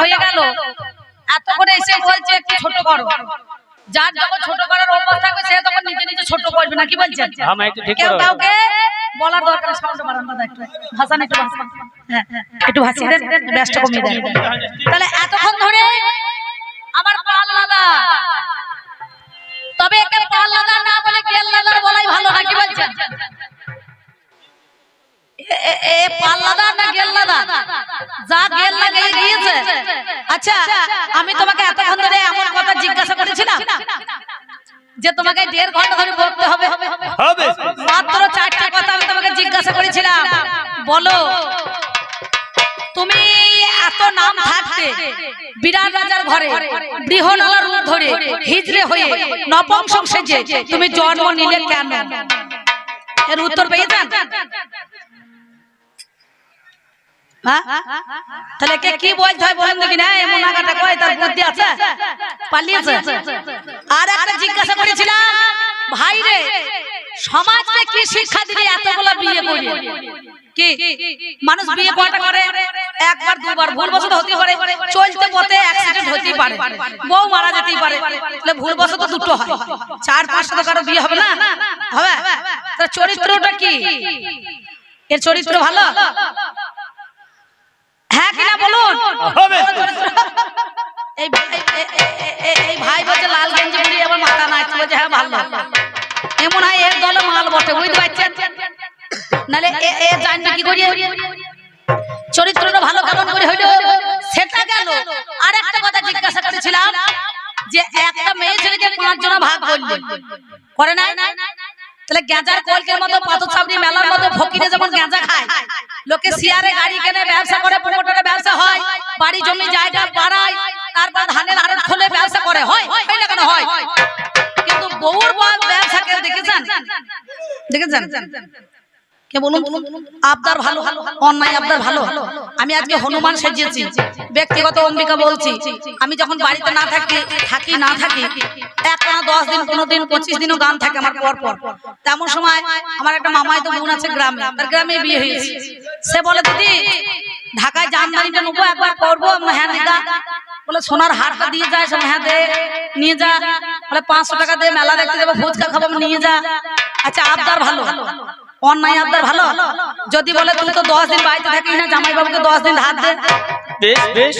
হয়ে গেল। এত করে এসে বলছে একটু ছোট করো। যার যখন ছোট করার অভ্যাস থাকবে সে তখন নিজে নিজে ছোট করবে না কি বলছেন? আমার একটু ঠিক কেউ কাউকে বলার দরকার সাউন্ড বাড়ান দাদা একটু একটু হ্যাঁ হ্যাঁ, একটু ভাসিয়ে দেন ব্যস্ত কমিয়ে দেন। তাহলে এতক্ষণ ধরে আমার পাল তবে একে পাল না বলে গেল লাগা বলাই ভালো না কি বলছেন? এ- না যা গেল গিয়েছে। আচ্ছা আমি তোমাকে এতক্ষণ ধরে এমন কথা জিজ্ঞাসা করেছিলাম যে তোমাকে দেড় ঘণ্টা ধরে বলতে হবে। হবে। মাত্র চারটা কথা আমি তোমাকে জিজ্ঞাসা করেছিলাম। বলো তুমি এত নাম থাকতে বিরাট রাজার ঘরে বৃহনালা রূপ ধরে হিজড়ে হয়ে নপংসক সেজে তুমি জন্ম নিলে কেন? এর উত্তর পেয়েছেন হ্যাঁ? তাহলে কে কি বলতে বলেন দেখি না? এমন আগাটা কয় তার বুদ্ধি আছে? পালিয়েছে? আর একটা জিজ্ঞাসা করেছিলাম, ভাই রে, সমাজকে কি শিক্ষা দিলে এতগুলো বিয়ে করি? কি? মানুষ বিয়ে কয়টা করে, একবার, দুবার ভুল বশত হতে পারে, চলতে পথে অ্যাক্সিডেন্ট হতেই পারে, বউ মারা যেতেই পারে, তাহলে ভুল বশত দুটো হয়। চার পাঁচটা তো কারও বিয়ে হবে না? হবে? তার চরিত্রটা কি? এর চরিত্র ভালো? হ্যাঁ কিনা বলুন? হবে। এই এই- এই- এই- এই- এই ভাই বলছে লাল গেঞ্জি পরিয়ে আমার মাথা নাচছে বলছে হ্যাঁ ভালো। এমন হয় এর দলে মাল বটে বুঝতে পারছেন? নালে এ এ জানবে কি করি চরিত্রটা ভালো কেমন করে হইল সেটা গেল। আর একটা কথা জিজ্ঞাসা করেছিলাম যে একটা মেয়ে ছেলেকে পাঁচ জন ভাগ করল। করে নাই? তাহলে গেঁজার কলকের মতো পাথর চাপড়ি মেলার মতো ফকিরে যেমন গেঁজা খায় লোকে সিয়ারে গাড়ি কেনে ব্যবসা করে পুকুরে ব্যবসা হয় বাড়ি জমি জায়গা বাড়ায় তারপর ধানের আড়ত খোলে ব্যবসা করে হয় কেন হয় কিন্তু বউর বউ ব্যবসা কেউ দেখেছেন? দেখেছেন? কে বলুন? আবদার ভালো অন্যায় আবদার ভালো। আমি আজকে হনুমান সেজেছি। ব্যক্তিগত অম্বিকা বলছি আমি যখন বাড়িতে না থাকি থাকি না থাকি এক না দশ দিন পনেরো দিন পঁচিশ দিনও গান থাকে আমার পর পর তেমন সময় আমার একটা মামাই তো বোন আছে গ্রামে তার গ্রামে বিয়ে হয়েছে। সে বলে দিদি ঢাকায় জামদানিটা নেব একবার করব হ্যাঁ দিদা। বলে সোনার হারটা দিয়ে যায় সব হ্যাঁ দে নিয়ে যা। বলে পাঁচশো টাকা দিয়ে মেলা দেখতে যাব ফুচকা খাব নিয়ে যা। আচ্ছা আবদার ভালো। অন্যায় আবদার ভালো? যদি বলে তুই তো দশ দিন বাড়িতে থাকিস না জামাই বাবুকে দশ দিন হাত দে। বেশ বেশ।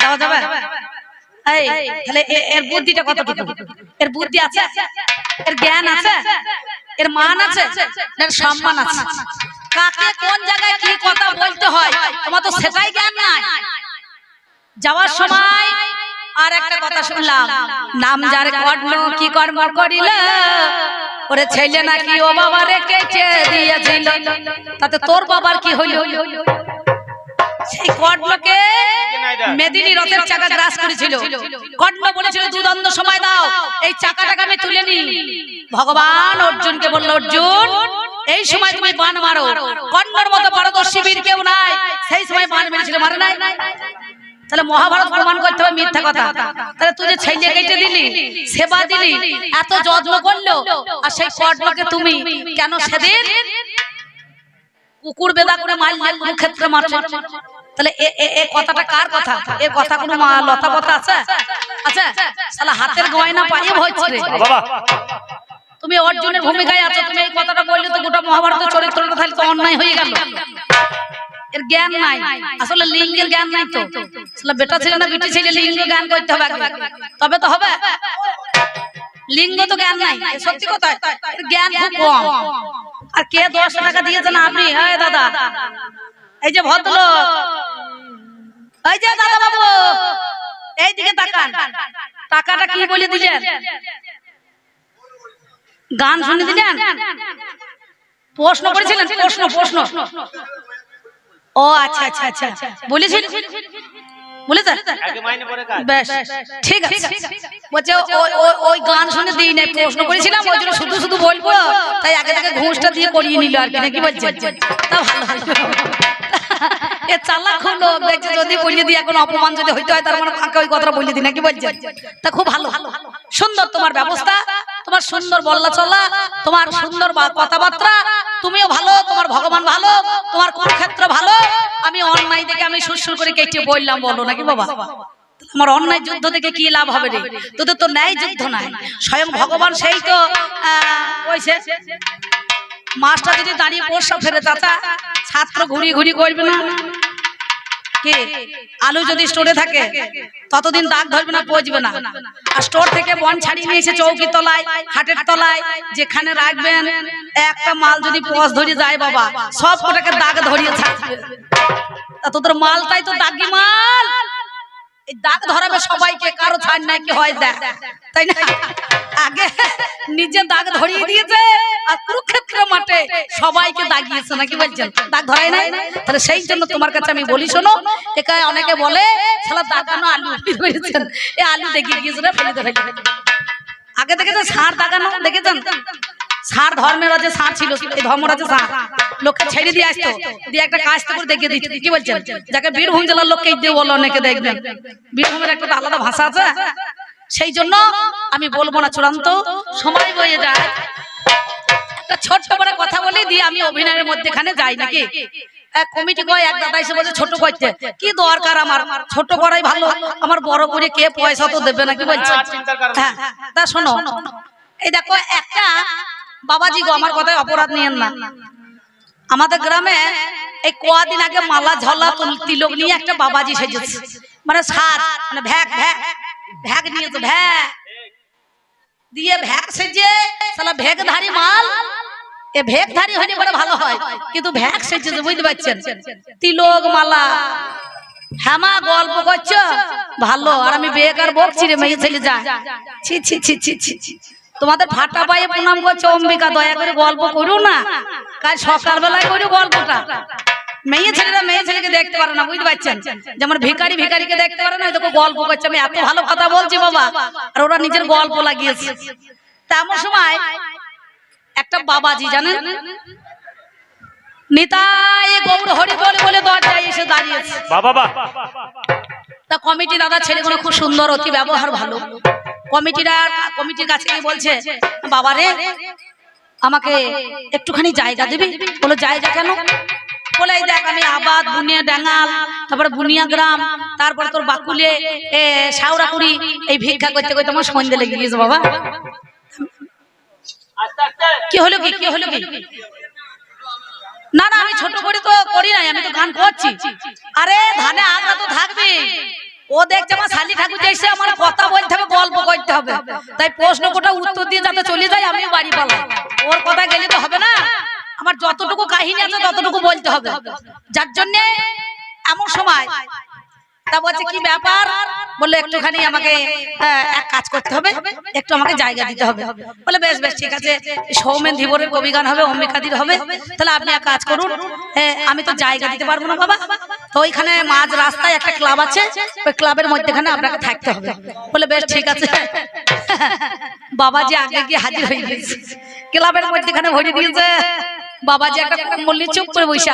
দেওয়া যাবে? এই তাহলে এর বুদ্ধিটা কতটুকু? এর বুদ্ধি আছে? এর জ্ঞান আছে? এর মান আছে? এর সম্মান আছে? কাকে কোন জায়গায় কি কথা বলতে হয়? তোমার তো সেটাই জ্ঞান নাই। যাওয়ার সময় আর একটা কথা শুনলাম। নাম যার কর্ণ কি কর্ম করিল? ওরে ছেলে নাকি ও বাবা রেখেছে দিয়েছিল? তাতে তোর বাবার কি হইল? সেই কর্ণকে মেদিনী রথের চাকা গ্রাস করেছিল। কর্ণ বলেছিল দুদণ্ড সময় দাও। এই চাকাটাকে আমি তুলে নি ভগবান অর্জুনকে বলল অর্জুন এই সময় তুমি বান মারো। কর্ণর মতো পারদর্শী বীর কেউ নাই। সেই সময় বান মেরেছিল মারে নাই? তাহলে মহাভারত প্রমাণ করতে হবে মিথ্যা কথা। তাহলে তুই যে ছেলে কেটে দিলি সেবা দিলি এত যত্ন করল আর সেই কর্ণকে তুমি কেন সেদিন কুকুর বেদা করে মারলে কোন ক্ষেত্রে মারছে। তাহলে এ কথাটা কার কথা? এ কথা কোনো লতা কথা আছে? আচ্ছা শালা হাতের গয়না পাইয়ে হচ্ছে রে। তুমি অর্জুনের ভূমিকায় আছো তুমি এই কথাটা বললে তো গোটা মহাভারতের চরিত্রটা তাহলে তো অন্যায় হয়ে গেল। জ্ঞান নাই। আসলে লিঙ্গের জ্ঞান নাই তো। আসলে বেটা ছেলে না বেটি ছেলে লিঙ্গ জ্ঞান করতে হবে। তবে তো হবে। লিঙ্গ তো জ্ঞান নাই সত্যি কথা। জ্ঞান খুব কম। আর কে দশ টাকা দিয়েছেন আপনি? হ্যাঁ দাদা। এই যে ভদ্রলোক। এই যে দাদা বাবু এই দিকে তাকান। টাকাটা কি বলে দিলেন? গান শুনে দিলেন? প্রশ্ন করেছিলেন? প্রশ্ন প্রশ্ন। ও আচ্ছা আচ্ছা আচ্ছা। আচ্ছা বলেছেন? বলেছেন? আগে মাইনে পরে কাজ। বেশ ঠিক আছে। বলছে ওই- গান শুনে দিই নাই প্রশ্ন করেছিলাম ওই জন্য শুধু শুধু বলব। তাই আগে থেকে ঘুষটা দিয়ে করিয়ে নিল আর কি নাকি বলছে তা ভালো হলো। এ যদি দিই এখন অপমান যদি হইতে হয় মানে ওই কথাটা দিই নাকি তা খুব ভালো। সুন্দর তোমার ব্যবস্থা তোমার সুন্দর তোমার সুন্দর কথাবার্তা তুমিও ভালো তোমার ভগবান ভালো তোমার ভালো। আমি অন্যায় দেখে আমি সুরসুর করে কেটে বললাম বলো নাকি বাবা? আমার অন্যায় যুদ্ধ থেকে কি লাভ হবে রে? তোদের তো ন্যায় যুদ্ধ নাই স্বয়ং ভগবান সেই তো আহ, মাস্টার যদি দাঁড়িয়ে পোষা ফেরে চাচা। ছাত্র ঘুরি ঘুরি করবে না? কে? আলু যদি স্টোরে থাকে ততদিন দাগ ধরবে না পচবে না। আর স্টোর থেকে বন ছাড়িয়ে নিয়ে এসে চৌকি তলায় খাটের তলায় যেখানে রাখবেন একটা মাল যদি পচ ধরে যায় বাবা সব কটাকে দাগ ধরিয়ে থাকবে তা তোদের মালটাই তো দাগি মাল। দাগ ধরাবে সবাইকে, কারও ছাড় নাই কি হয় দেখ। তাই না? আগে নিজে দাগ ধরিয়ে দিয়েছে আর কুরুক্ষেত্র মাঠে সবাইকে দাগিয়েছে, নাকি বলছেন? দাগ ধরাই নাই? তাহলে সেই জন্য তোমার কাছে আমি বলি, শোনো একাই অনেকে বলে, শালা দাগানো আলু। বের করেছেন এ আলু দেখিয়ে গিয়েছে রে, ফেলে ফেলে আগে দেখেছেন, সার দাগানো? দেখেছেন? সার ধর্মের আছে সার ছিল, এই ধর্মের আছে সার। লোককে ছেড়ে দিয়ে আসতো, দিয়ে একটা কাজ করে দেখিয়ে দিত কি বলছেন? যাকে বীরভূম জেলার লোককে দিয়ে বলো অনেকে দেখবেন বীরভূমের একটা আলাদা ভাষা আছে। সেই জন্য আমি বলব না চূড়ান্ত। সময় বয়ে যায়। ছোট্ট করে কথা বলে, দিয়ে আমি অভিনয়ের মধ্যেখানে যাই নাকি? কমিটি কয়, এক দাদা এসে বলছে, ছোট করতে। কি দরকার আমার? ছোট করাই ভালো। আমার বড় করে কে পয়সা তো দেবে নাকি বলছে হ্যাঁ তা শোনো। এই দেখো, একটা বাবাজি গো, আমার কথায় অপরাধ নিয়েন না। আমাদের গ্রামে এই কদিন আগে মালা ঝলা তুল- তিলক নিয়ে একটা বাবাজি সেজেছে। মানে সাজ মানে ভ্যাক ভ্যাক ভ্যাক নিয়েছে ভ্যাক দিয়ে ভ্যাক সেজে সালা ভেকধারী মাল, এ ভেকধারী হইলে বলে ভালো হয়, কিন্তু ভ্যাক সেজেছে, বুঝতে পারছেন? তিলক মালা। হ্যামা গল্প করছ? ভালো, আর আমি বেকার বকছি রে, মেয়ে ছেলে যা। ছি ছি ছি ছি ছি ছি। তোমাদের ফাটা পায়ে প্রণাম করছে অম্বিকা দয়া করে গল্প করো না। কাল সকাল বেলায় করো গল্পটা। মেয়ে ছেলেরা মেয়ে ছেলেকে দেখতে পারে না বুঝতে পারছেন? যেমন ভিখারি ভিখারিকে দেখতে পারে না দেখো গল্প করছে। আমি এত ভালো কথা বলছি বাবা আর ওরা নিজের গল্প লাগিয়েছে। তেমন সময় একটা বাবাজি জানেন? নিতাই গৌর হরি বলে বলে দরজায় এসে দাঁড়িয়েছে। বাবা। তা কমিটি দাদা ছেলেগুলো খুব সুন্দর অতি ব্যবহার ভালো। কমিটিরা কমিটির কাছে বলছে বাবা রে আমাকে একটুখানি জায়গা দিবি? বলো, জায়গা কেন? বলে দেখ, আমি আবাদ, বুনিয়া, ডাঙ্গাল, তারপরে বুনিয়া গ্রাম, তারপরে তোর বাকুলে, এ শাওরাকুড়ি এই ভিক্ষা করতে করতে আমার সন্ধ্যে লেগে গিয়েছে, বাবা। কি হলো কি? কি হলো কি? না না, আমি ছোট করে তো করি নাই, আমি তো গান করছি। আরে, ধানে আগা তো থাকবে ও দেখছে আমার শালি ঠাকুর এসে আমার কথা বলতে হবে, গল্প করতে হবে। তাই প্রশ্ন কোটা উত্তর দিয়ে যাতে চলে যায় আমি বাড়ি পালাম। ওর কথা গেলে তো হবে না। আমার যতটুকু কাহিনী আছে, ততটুকু বলতে হবে। যার জন্যে এমন সময় তা বলছে কি ব্যাপার? বললে একটুখানি আমাকে আহ, এক কাজ করতে হবে একটু আমাকে জায়গা দিতে হবে। বলে বেশ বেশ ঠিক আছে। সৌমেন ধীবরের কবি গান হবে অম্বিকাদির হবে। তাহলে আপনি এক কাজ করুন। আমি তো জায়গা দিতে পারব না বাবা। তো ওইখানে মাঝ রাস্তায় একটা ক্লাব আছে। ওই ক্লাবের মধ্যেখানে আপনাকে থাকতে হবে। বলে বেশ ঠিক আছে। বাবা যে আগে গিয়ে হাজির হয়ে গেছে ক্লাবের মধ্যেখানে ভরে দিয়েছে। বাবাজি একটা মল্লি চুপ করে বসে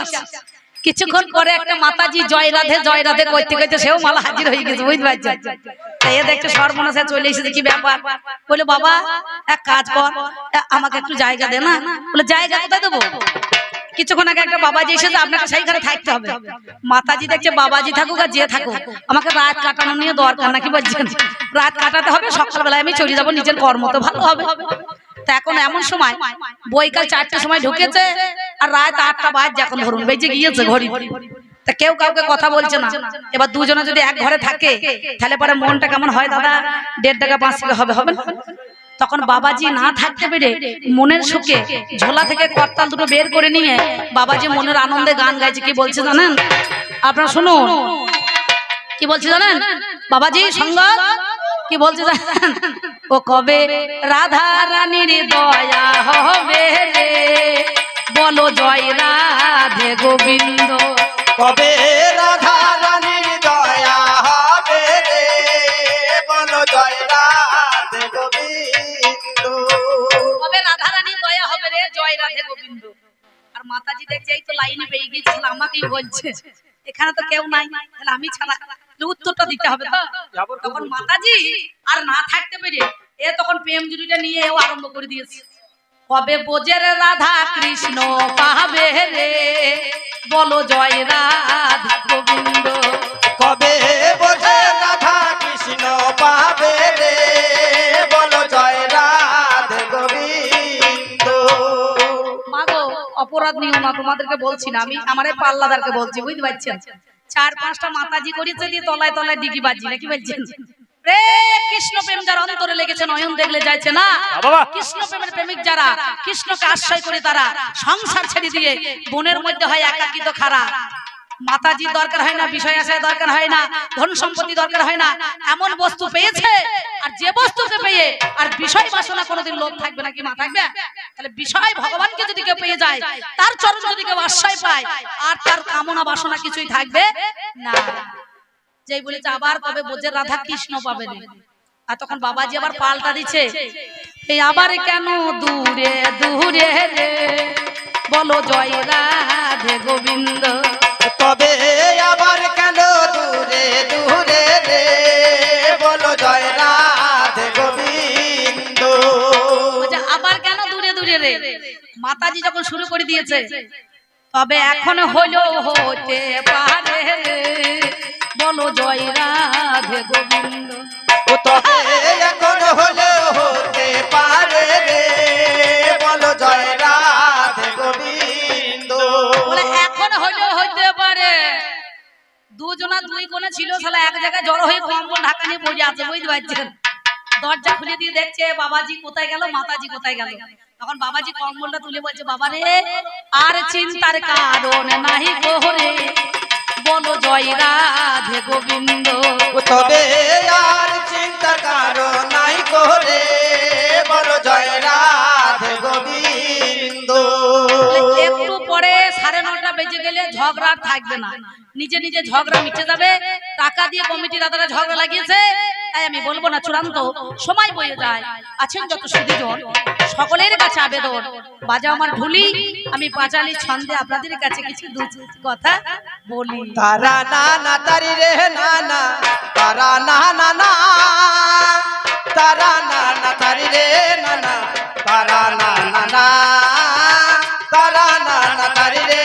কিছুক্ষণ পরে একটা মাতাজি জয় রাধে জয় রাধে কইতে কইতে সেও মালা হাজির হয়ে গেছে, বুঝতে পারছেন? তাই এ চলে এসেছে ব্যাপার? বাবা, এক কাজ কর আমাকে একটু জায়গা দে না? জায়গা দেবো? কিছুক্ষণ আগে একটা বাবাজি এসেছে, আপনাকে সেইখানে থাকতে হবে। মাতাজি দেখছে বাবাজি থাকুক আর যে থাকুক, আমাকে রাত কাটানো নিয়ে দরকার নাকি রাত কাটাতে হবে, সকালবেলায় আমি চলে যাব, নিজের কর্ম তো ভালো হবে। তা এখন এমন সময় বৈকাল চারটার সময় ঢুকেছে আর রাত আটটা বাজ এখন ধরুন বেজে গিয়েছে ঘড়ি। তা কেউ কাউকে কথা বলছে না। এবার দুজনে যদি এক ঘরে থাকে তাহলে পরে মনটা কেমন হয় দাদা? দেড় টাকা পাঁচ টাকা হবে হবে না? তখন বাবাজি না থাকতে পেরে মনের সুখে ঝোলা থেকে করতাল দুটো বের করে নিয়ে বাবাজি মনের আনন্দে গান গাইছে। কি বলছে জানেন? আপনারা শুনুন। কি বলছে জানেন? বাবাজি সঙ্গত কি বলছে জানেন ও কবে? রাধা রানীর দয়া হবে রে। বলো জয় রাধে গোবিন্দ। কবে রাধা রানীর দয়া হবে রে? বলো জয় রাধে গোবিন্দ। কবে রাধা রানীর দয়া হবে রে? জয় রাধে গোবিন্দ। আর মাতাজি দেখছে এই তো লাইনে পেয়ে গিয়েছিল আমাকেই বলছে। এখানে এখানে তো কেউ নাই তাহলে আমি ছাড়া তাহলে উত্তরটা দিতে হবে তো। তখন মাতাজি আর না থাকতে পেরে এ তখন প্রেম জুড়িটা নিয়ে এও আরম্ভ করে দিয়েছে। কবে বোঝের রাধা কৃষ্ণ পাবে রে? বলো জয় রাধা গোবিন্দ। কবে বোঝে রাধা কৃষ্ণ পাবে রে? বলো জয় রাধে গোবিন্দ। মাগো অপরাধ নিও না তোমাদেরকে বলছি না। আমি আমার পাল্লাদারকে বলছি বুঝতে পারছেন? চার পাঁচটা মাতাজি করেছে দিয়ে তলায় তলায় ডিগি বাজি নাকি বলছেন? রে কৃষ্ণ প্রেম যার অন্তরে লেগেছে নয়ন দেখলে যাইছে না। কৃষ্ণ প্রেমের প্রেমিক যারা কৃষ্ণকে আশ্রয় করে তারা সংসার ছেড়ে দিয়ে বোনের মধ্যে হয় একাকিত খারা। মাতাজির দরকার হয় না, বিষয় আশায় দরকার হয় না, ধন সম্পত্তি দরকার হয় না, এমন বস্তু পেয়েছে, আর যে বস্তুকে পেয়ে, আর বিষয় বাসনা কোনোদিন লোভ থাকবে নাকি মা থাকবে? তাহলে বিষয় ভগবানকে যদি কেউ পেয়ে যায়, তার চরণ যদি কেউ আশ্রয় পায়, আর তার কামনা বাসনা কিছুই থাকবে না। যেই বলেছে, আবার কবে বোঝে রাধা কৃষ্ণ পাবে না। আর তখন বাবাজি আবার পাল্টা দিচ্ছে এই আবার কেন দূরে দূরে বলো জয় রাধে গোবিন্দ। তবে আবার কেন দূরে দূরে রে? বলো জয় রাধে গোবিন্দ আবার কেন দূরে দূরে রে? মাতাজি যখন শুরু করে দিয়েছে তবে এখন হলো হতে পারে বলো জয় রাধে গোবিন্দ তবে দুজনা দুই কোণে ছিল, শালা এক জায়গায় জড়ো হয়ে কম্বল ঢাকা নিয়ে বসে আছে, বুঝতে পারছেন? দরজা খুলে দিয়ে দেখছে, বাবাজি কোথায় গেল, মাতাজি কোথায় গেল? তখন বাবাজি কম্বলটা তুলে বলছে বাবা রে আর চিন্তার কারণ নাহি গোহরে বলো জয় রাধে গোবিন্দ। তবে গেলে ঝগড়া থাকবে না। নিজে নিজে ঝগড়া মিটে যাবে, টাকা দিয়ে কমিটি দাদারা ঝগড়া লাগিয়েছে, তাই আমি বলব না চূড়ান্ত, সময় বয়ে যায়। আছেন যত সুদীজন, সকলের কাছে আবেদন। বাজা আমার ঢুলি, আমি পাঁচালি ছন্দে আপনাদের কাছে কিছু কথা বলি। তারা না না, তারি রে, না না, তারা না না না, তারা না না, তারি রে, না না, তারা না না না, তারা না না, তারি রে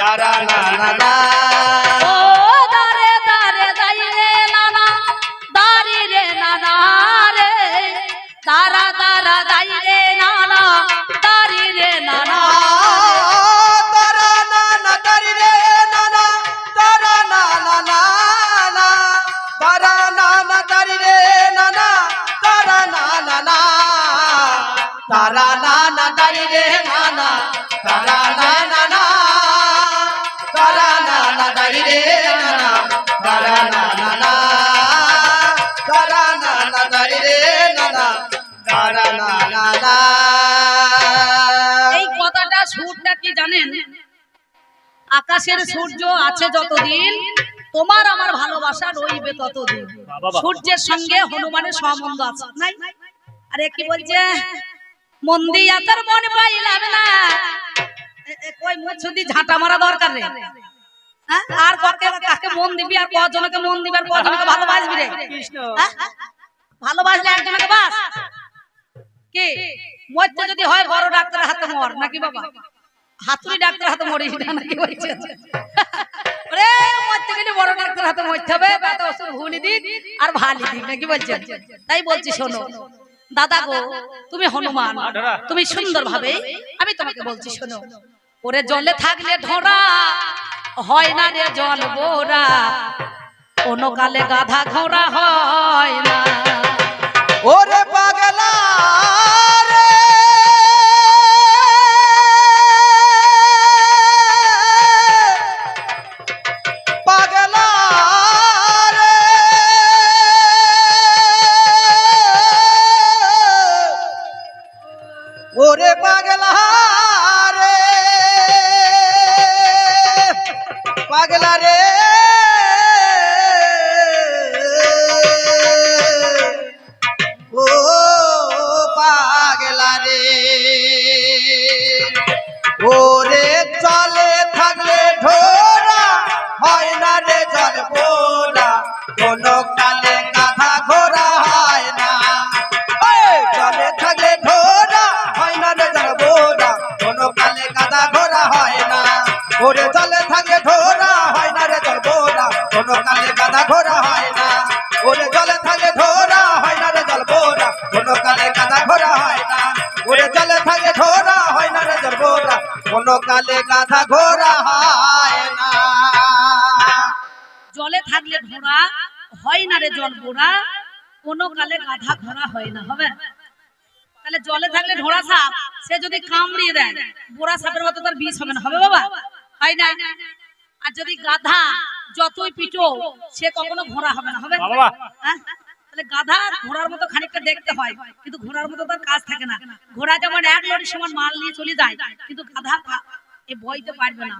তারা না না না রে না না না রে না এই কথাটা সুরটা কি জানেন? আকাশের সূর্য আছে যতদিন তোমার আমার ভালোবাসা রইবে ততদিন। সূর্যের সঙ্গে হনুমানের সম্বন্ধ আছে। নাই? আরে কি বলছে? মন্দির তোর মন পাইলাম না। কই মুছুদি ঝাঁটা মারা দরকার রে? আর কাকে কাকে মন দিবি আর কজনকে মন দিবি আর কজনকে ভালোবাসবি রে? কৃষ্ণ। হ্যাঁ? ভালোবাসলে একজনকে বাস? কি? মরতে যদি হয় বড় ডাক্তারের হাতে মর নাকি বাবা? হাতুড়ি ডাক্তারের হাতে মরিস না নাকি বলছে ওরে মরতে গেলে বড় ডাক্তারের হাতে মরতে হবে ব্যথা ওষুধ ভুলি দিন আর ভালি দিন নাকি বলছে? তাই বলছি শোনো। দাদা গো তুমি হনুমান তুমি সুন্দর ভাবে আমি তোমাকে বলছি শোনো। ওরে জলে থাকলে ধরা হয় না রে জল বোরা। কোনো কালে গাধা ঘোড়া হয়। কালে গাধা ঘোড়া হয় না। জলে থাকলে ঘোড়া হয় না রে জল ঘোড়া কোনো কালে গাধা ঘোড়া হয় না হবে? তাহলে জলে থাকলে ঘোড়া সাপ সে যদি কামড়িয়ে দেয় বোরা সাপের মতো তার বিষ হবে না হবে বাবা? হয় না? আর যদি গাধা যতই পিটো সে কখনো ঘোড়া হবে না হবে? হ্যাঁ? তাহলে গাধা ঘোড়ার মতো খানিকটা দেখতে হয় কিন্তু ঘোড়ার মতো তার কাজ থাকে না। ঘোড়া যেমন এক লড়ি সমান মাল নিয়ে চলে যায় কিন্তু গাধা বইতে পারবে না।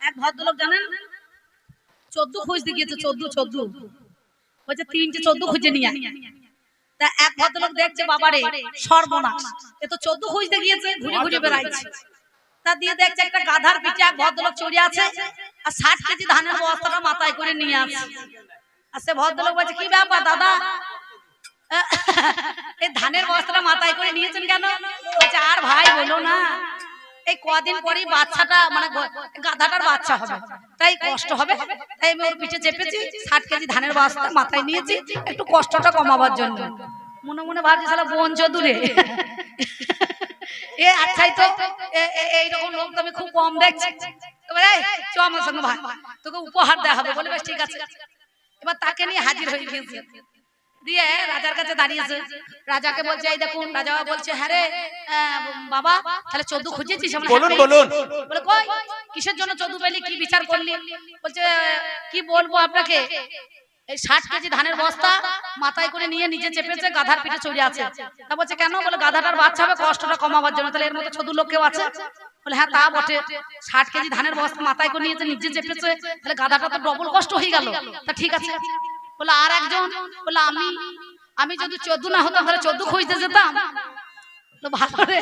এক ভদ্রলোক জানেন? চোদ্দ খুঁজতে গিয়েছে চোদ্দ চোদ্দ। বলছে, তিনটে চোদ্দ খুঁজে নিয়ে আর কেজি ধানের বস্তাটা মাথায় করে নিয়ে আর সে ভদ্রলোক বলছে, কি ব্যাপার দাদা? এই ধানের বস্তাটা মাথায় করে নিয়েছেন কেন? আর ভাই বলো না। এই কদিন পরেই বাচ্চাটা মানে গাধাটার বাচ্চা হবে। তাই কষ্ট হবে। তাই আমি ওর পিঠে চেপেছি, ষাট কেজি ধানের বস্তা মাথায় নিয়েছি, একটু কষ্টটা কমাবার জন্য। মনে মনে ভাবছি সালা বোন চদুরে এ আচ্ছাই তো এইরকম লোক তো আমি খুব কম দেখছি। চ আমার সঙ্গে ভাই তোকে উপহার দেওয়া হবে। বলে ঠিক আছে। এবার তাকে নিয়ে হাজির হয়ে গিয়েছে। দিয়ে রাজার কাছে দাঁড়িয়েছে। রাজাকে বলছে এই দেখুন রাজা বলছে হ্যাঁ রে বাবা তাহলে চোদ্দ খুঁজেছিস বলুন, বলুন। বলে কই? কিসের জন্য চোদ্দ পেলি? কি বিচার করলি? বলছে কি বলব আপনাকে? এই ষাট কেজি ধানের বস্তা মাথায় করে নিয়ে নিজে চেপেছে গাধার পিঠে চড়ে আছে। তা বলছে কেন? বলে গাধাটার বাচ্চা হবে কষ্টটা কমাবার জন্য। তাহলে এর মতো চোদ্দ লোক কেউ আছে? বলে হ্যাঁ তা বটে। ষাট কেজি ধানের বস্তা মাথায় করে নিয়েছে নিজে চেপেছে তাহলে গাধাটা তো ডবল কষ্ট হয়ে গেল। তা ঠিক আছে। বলে আর একজন বলে আমি আমি যদি চোদ্দ না হতাম তাহলে চোদ্দ খুঁজতে যেতাম। তো ভালো রে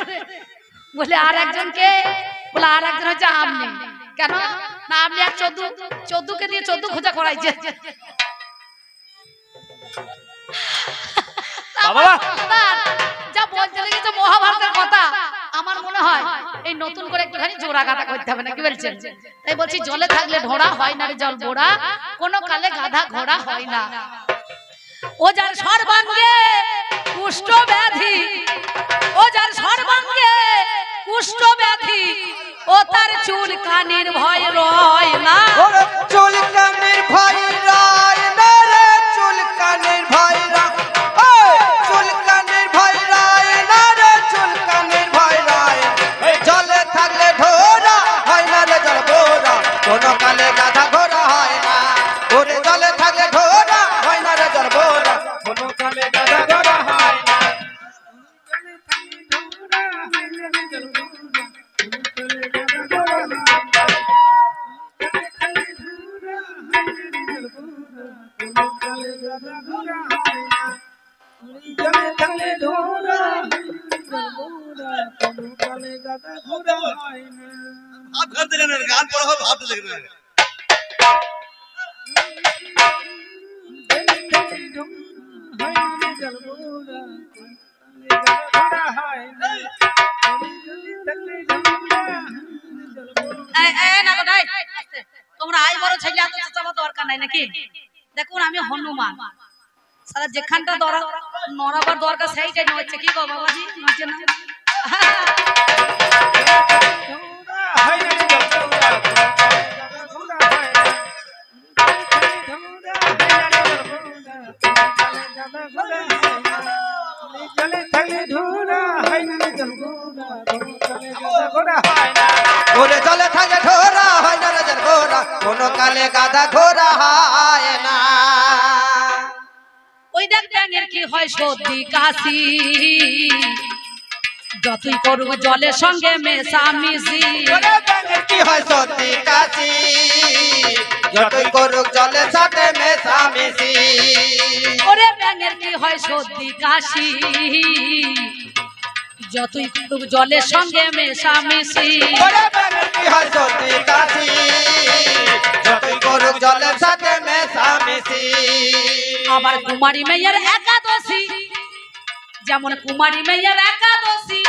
বলে আর একজন কে? বলে আর একজন হচ্ছে আপনি কেন? না আপনি এক চোদ্দ চোদ্দকে দিয়ে চোদ্দ খোঁজা করাইছে। যা বলতে লেগেছে মহাভারতের কথা আমার মনে হয় এই নতুন করে একটুখানি জোড়া কাটা করতে হবে না কি বলছেন? তাই বলছি, জলে থাকলে ঘোড়া হয় না জল ঘোড়া কোনো কালে গাধা ঘোড়া হয় না। ও যার সর্বাঙ্গে কুষ্ঠ ব্যাধি, ও যার সর্বাঙ্গে কুষ্ঠ ব্যাধি, ও তার চুল কানির ভয় রয় না। ওরে চুলকানির ভাই রায় দেখুন আমি হনুমান। সারা যেখানটা দরা নড়াবার দরকার সেইটাই নড়ছে কি গো বাবাজি? নড়ছে না ওরে জলে থাকে ঢোরা হয় না রে জল বোরা কালে গাধা ঘোড়া হয় ওই কি হয় সর্দি কাশি। যতই করুক জলের সঙ্গে মেশামিশি কি হয় সত্যি কাশি? যতই করুক জলের সাথে মেশামেশি ওরে ব্যাঙের কি হয় সর্দি কাশি। যতই করুক জলের সঙ্গে মেশামিশি ওরে ব্যাঙের কি হয় সত্যি কাশি? যতই করুক জলের সাথে আবার কুমারী মেয়ের একাদশী। যেমন কুমারী মেয়ের একাদশী।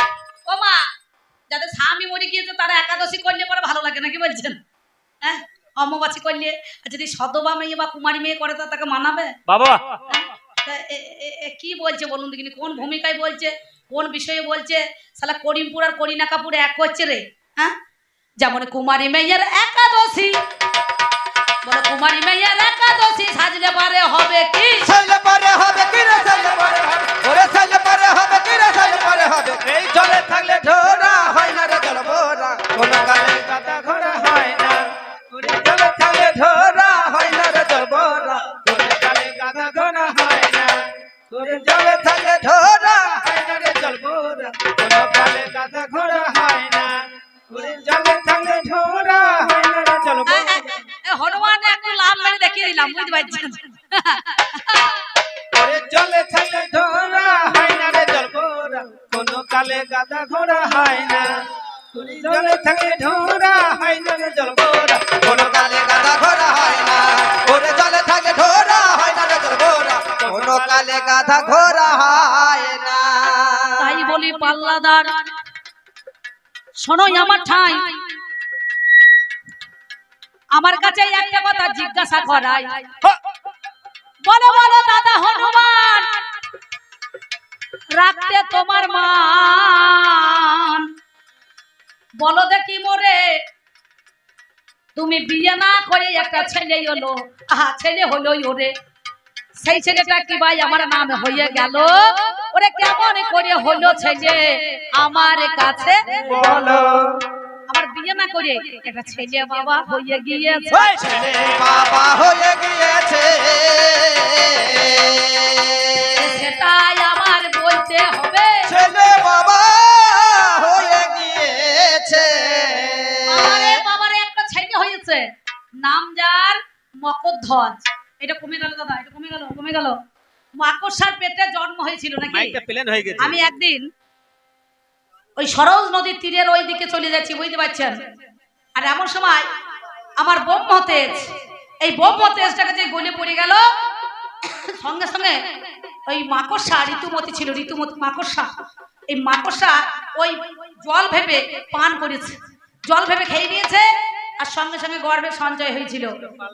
ও মা যাদের স্বামী মরে গিয়েছে তারা একাদশী করলে পরে ভালো লাগে নাকি বলছেন? হ্যাঁ? অমাবাসী করলে। আর যদি সদবা মেয়ে বা কুমারী মেয়ে করে তা তাকে মানাবে? বাবা! এ কি বলছে বলুন দেখিনি? কোন ভূমিকায় বলছে? কোন বিষয়ে বলছে? সালা করিমপুর আর করিনা কাপুর এক হচ্ছে রে। হ্যাঁ? যেমন কুমারী মেয়ের একাদশী। বলো, কুমারী মেয়ের একাদশী সাজলে পারে হবে কি? সাজলে পারে হবে কি রে, সাজলে পারে হবে। ওরে পাল্লাদার শোনোই আমার ঠাই। আমার কাছে একটা কথা জিজ্ঞাসা করাই। বলো বলো, দাদা হনুমান, রাখতে তোমার মান। বলো দেখি মোরে, তুমি বিয়ে না করে একটা ছেলে হলো। আহা, ছেলে হলো ওরে। সেই ছেলেটা কি ভাই আমার নাম হয়ে গেল? ওরে কেমন করে হলো ছেলে? আমার কাছে বলো। আমার বিয়ে না করে একটা ছেলে বাবা গিয়েছে। ছেলে বাবা গিয়েছে। সেটাই আমার বলতে হবে। ছেলে বাবা হয়ে গিয়েছে। বাবারে বাবারে একটা ছেলে হয়েছে। নাম যার মকরধ্বজ এটা কমে গেল দাদা এটা কমে গেল কমে গেল। মাকড়সার পেটে জন্ম হয়েছিল নাকি? হয়ে আমি একদিন ওই সরোজ নদীর তীরের ওই দিকে চলে যাচ্ছি বুঝতে পারছেন? আর এমন সময় আমার বোম্ব তেজ এই বোম্ব তেজটাকে যে গলে পড়ে গেল সঙ্গে সঙ্গে ওই মাকড়সা ঋতুমতি ছিল ঋতুমতি মাকড়সা। এই মাকড়সা ওই জল ভেবে পান করেছে জল ভেবে খেয়ে নিয়েছে আর সঙ্গে সঙ্গে গর্ভে সঞ্চয় হয়েছিল।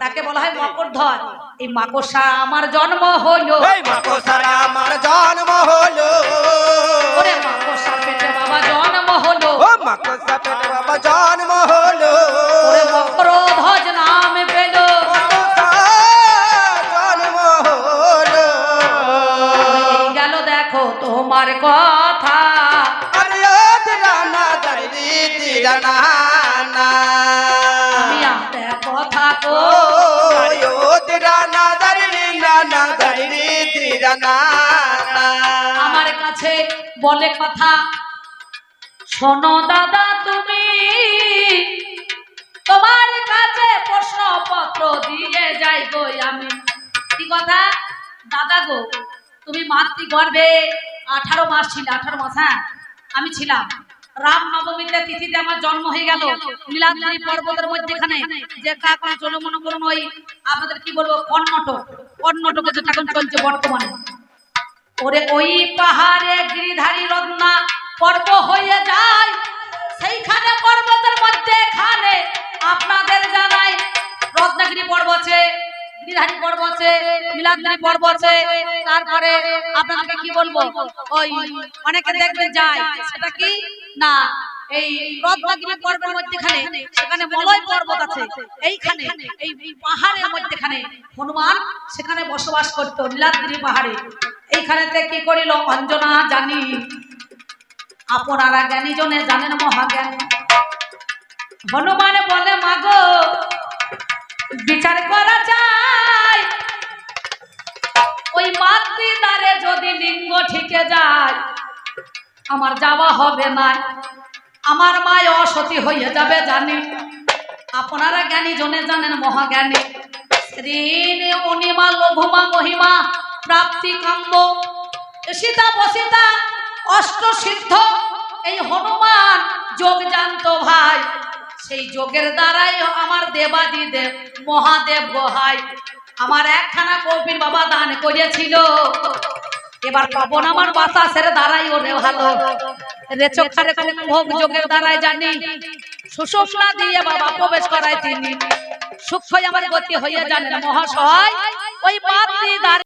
তাকে বলা হয় মকরধর এই মাকড়সা আমার জন্ম হলো। মাকড়সারা আমার জন্ম হলো। পেটে বাবা জন্ম হলো। ও মাকড়সা পেটে বাবা জন্ম হলো। ওরে মকরধ্বজ নাম পেল। জন্ম হলো। এই গেল দেখো তোমার কথা। আরে আমার কাছে বলে কথা, শোনো দাদা তুমি, তোমার কাছে প্রশ্নপত্র দিয়ে যাই গো আমি। কি কথা? দাদা গো, তুমি মাতৃ গর্ভে আঠারো মাস ছিল, আঠারো মাস হ্যাঁ আমি ছিলাম। রাম নবমীতে তিথিতে আমার জন্ম হয়ে গেল। নীলাদ্রি পর্বতের মধ্যেখানে যে কাকা চলো মনে করুন ওই আপনাদের কি বলব, কর্ণটক। কর্ণটকে যেটা এখন চলছে বর্তমানে। ওরে ওই পাহাড়ে গিরিধারী রত্না পর্ব হয়ে যায়। সেইখানে পর্বতের মধ্যে খানে আপনাদের জানাই রত্নাগিরি পর্ব পর্ব আছে পর্ব আছে। তারপরে আপনাকে কি বলব? ওই অনেকে যায়, সেটা কি? না হনুমান সেখানে বসবাস করতো, নীলাদ্রি পাহাড়ে। এইখানেতে কি করিল অঞ্জনা জানি। আপনারা জ্ঞানী জনে জানেন মহাজ্ঞান। হনুমান বলে, মাগো বিচার করা যায়। ওই মাতৃদ্বারে যদি লিঙ্গ ঠিকে যায়, আমার যাওয়া হবে না। আমার মায় অসতী হয়ে যাবে জানি। আপনারা জ্ঞানী জনে জানেন, মহাজ্ঞানী। শ্রীনে অনিমা লঘুমা মহিমা, প্রাপ্তি সীতা বসিতা, অষ্ট সিদ্ধ। এই হনুমান যোগ জানতো ভাই সেই যোগের দ্বারাই আমার দেবাদিদেব, মহাদেব গোহাই আমার একখানা কবির বাবা দান করেছিল। এবার পাবন আমার বাতাসের দ্বারাই ওরে ভালো। রে চোখারে ভোগ যোগের দ্বারাই জানি। সুষমনা দিয়ে বাবা প্রবেশ করায় তিনি। সুখ আমার গতি হইয়া জানেন মহাশয়। ওই মাতৃ দ্বারে